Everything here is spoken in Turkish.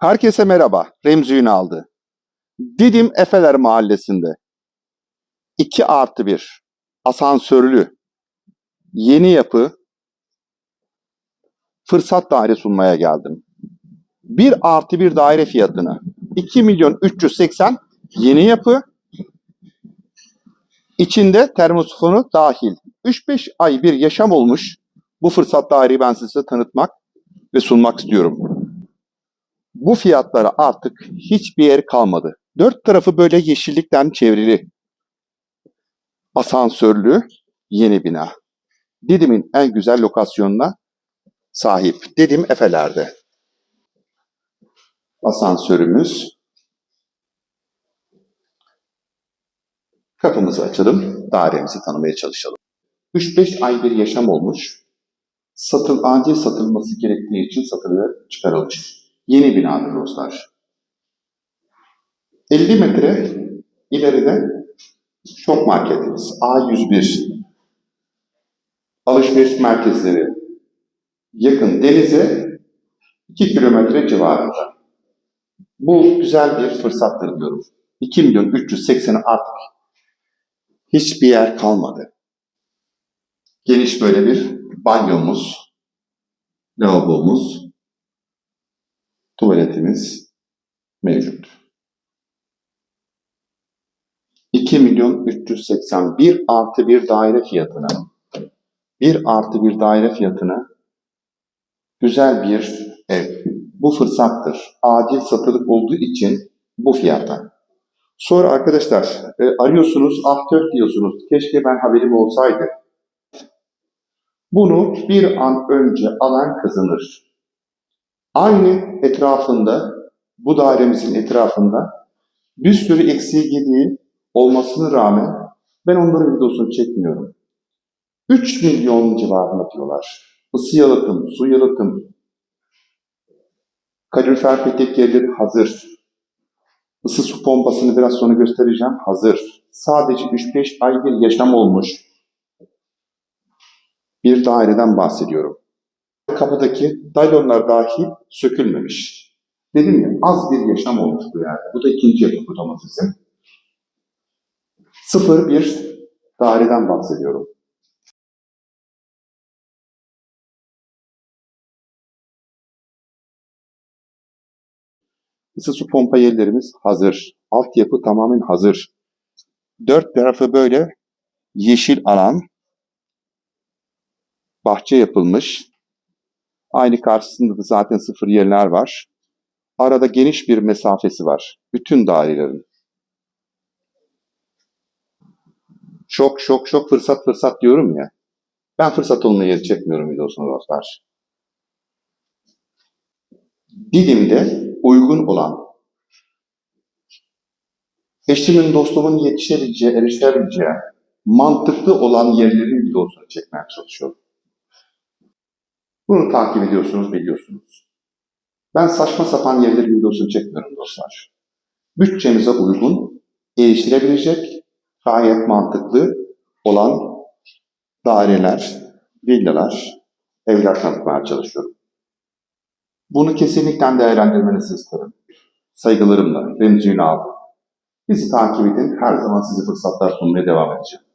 Herkese merhaba. Remzi Ünal'dı. Didim Efeler Mahallesi'nde. 2 artı 1 asansörlü. Yeni yapı. Fırsat daire sunmaya geldim. 1 artı 1 daire fiyatına. 2 milyon 380 yeni yapı. İçinde termosifonu dahil. 3-5 ay bir yaşam olmuş. Bu fırsat daireyi ben size tanıtmak ve sunmak istiyorum bu fiyatlara artık hiçbir yer kalmadı. Dört tarafı böyle yeşillikten çevrili. Asansörlü yeni bina. Didim'in en güzel lokasyonuna sahip. Didim Efeler'de. Asansörümüz. Kapımızı açalım. Dairemizi tanımaya çalışalım. 3-5 ay bir yaşam olmuş. Satıl, acil satılması gerektiği için satılığı çıkarılmış. Yeni binadır dostlar. 50 metre ileride şok marketimiz A101 alışveriş merkezleri yakın denize 2 kilometre civarında. Bu güzel bir fırsattır diyorum. 2 milyon 380'e artık hiçbir yer kalmadı. Geniş böyle bir banyomuz, lavabomuz, tuvaletimiz mevcut. 2 milyon 381 artı bir daire fiyatına 1 artı bir daire fiyatına güzel bir ev. Bu fırsattır. Acil satılık olduğu için bu fiyata. Sonra arkadaşlar e, arıyorsunuz, aktör diyorsunuz. Keşke ben haberim olsaydı. Bunu bir an önce alan kazanır. Aynı etrafında, bu dairemizin etrafında bir sürü eksiği gediği olmasına rağmen ben onların videosunu çekmiyorum. 3 milyon civarında diyorlar. Isı yalıtım, su yalıtım, kalorifer petek yerleri hazır. Isı su pompasını biraz sonra göstereceğim. Hazır. Sadece 3-5 ay bir yaşam olmuş bir daireden bahsediyorum kapıdaki daylonlar dahil sökülmemiş. Dedim ya az bir yaşam olmuş bu yani. Bu da ikinci yapı domatesin. Sıfır bir daireden bahsediyorum. Isı su pompa yerlerimiz hazır. Altyapı tamamen hazır. Dört tarafı böyle yeşil alan. Bahçe yapılmış. Aynı karşısında da zaten sıfır yerler var. Arada geniş bir mesafesi var. Bütün dairelerin. Şok şok şok fırsat fırsat diyorum ya. Ben fırsat olma yeri çekmiyorum videosunu dostlar. Didim'de uygun olan eşimin dostumun yetişebileceği, erişebileceği mantıklı olan yerlerin videosunu çekmeye çalışıyorum. Bunu takip ediyorsunuz, biliyorsunuz. Ben saçma sapan yerlerin videosunu çekmiyorum dostlar. Bütçenize uygun, erişilebilecek, gayet mantıklı olan daireler, villalar, evler tanıtmaya çalışıyorum. Bunu kesinlikle değerlendirmenizi isterim. Saygılarımla Remzi Ünal. Bizi takip edin. Her zaman sizi fırsatlar sunmaya devam edeceğim.